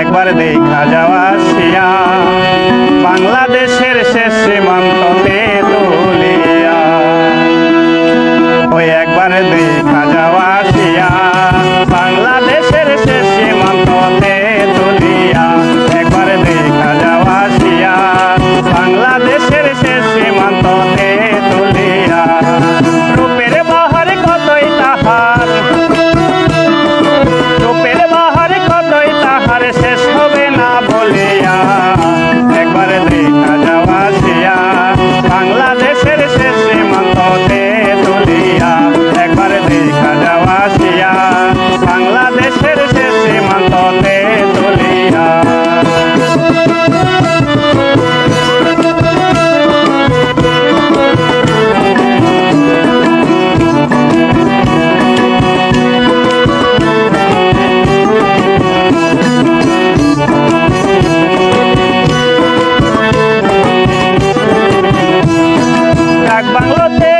একবার দেখা যাওয়া শিয়া বাংলাদেশের শেষ সীমান্ত ডাক বাংলোতে।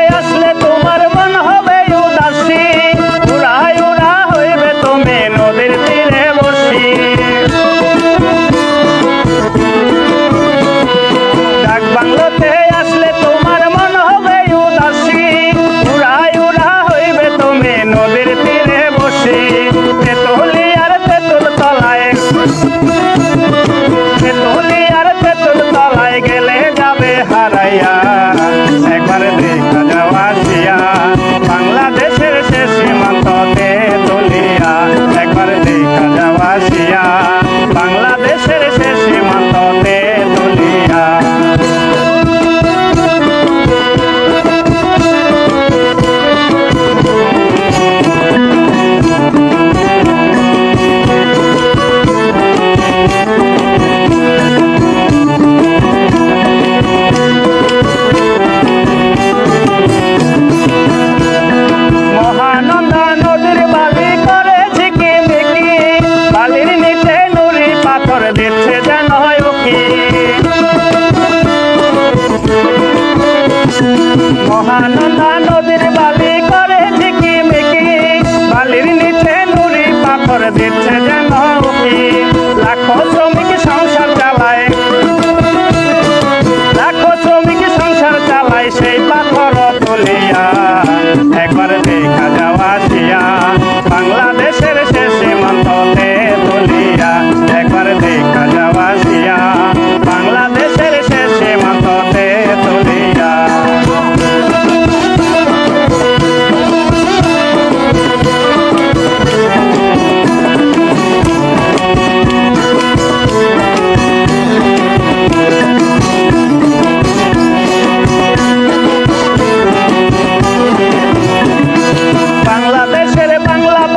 মহানন্দা নদী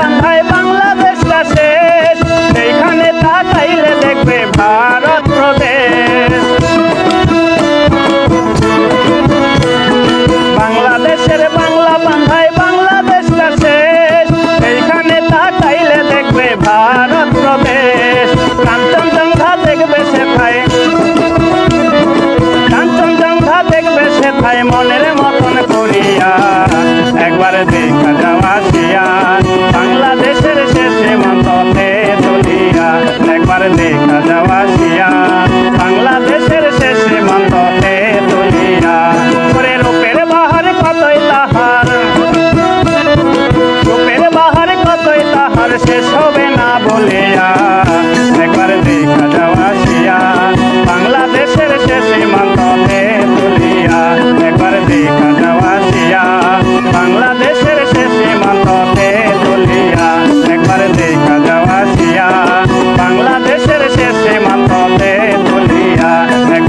বাংলায় বাংলাদেশটা শেষ। সেইখানে তাকাইলে দেখবে ভারত প্রদেশ। বাংলাদেশের বাংলা বাংলায় বাংলাদেশ শেষ। সেইখানে তাকাইলে দেখবে ভারত একবার দেখা যাওয়া শিয়া বাংলাদেশের শেষ সীমান্ততে তুলিয়া করে রূপের বাহার কতই তাহার, রূপের বাহার কতই তাহার শেষ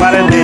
para ti.